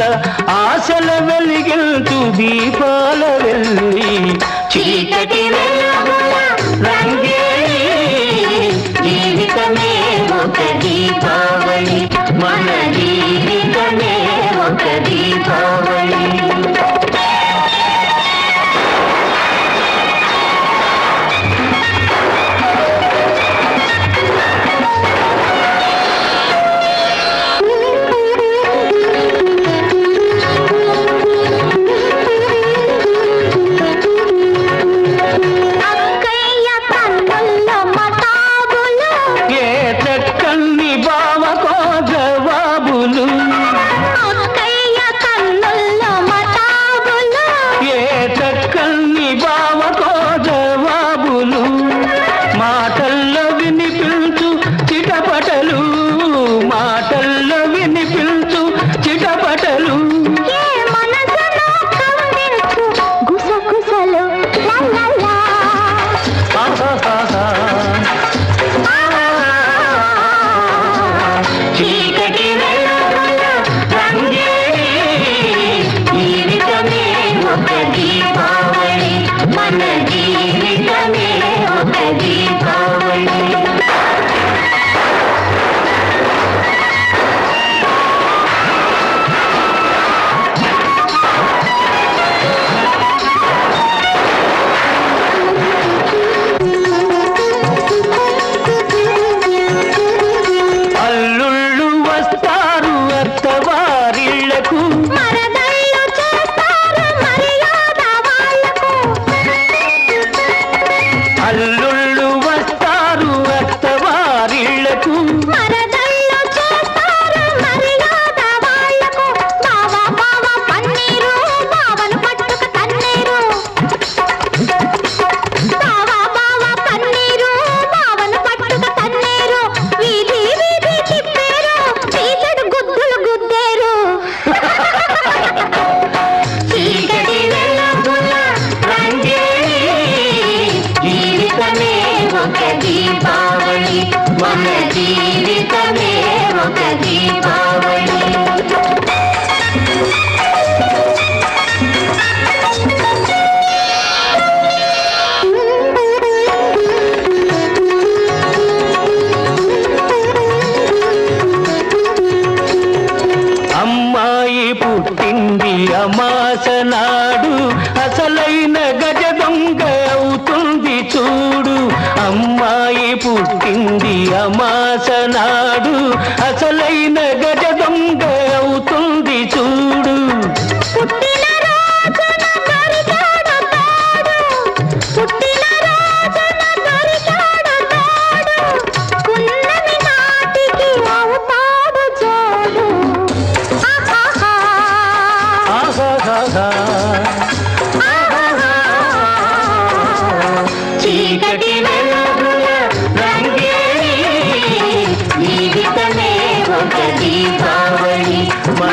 వెలుగుల ఆశల తు దీపాల వెళ్ళి చీకటి వెళ్ళ al మన జీవితమే ఒక దీపం గజ దొంగ అవుతుంది చూడు. అమ్మాయి పుట్టింది అమాస నాడు. అసలైన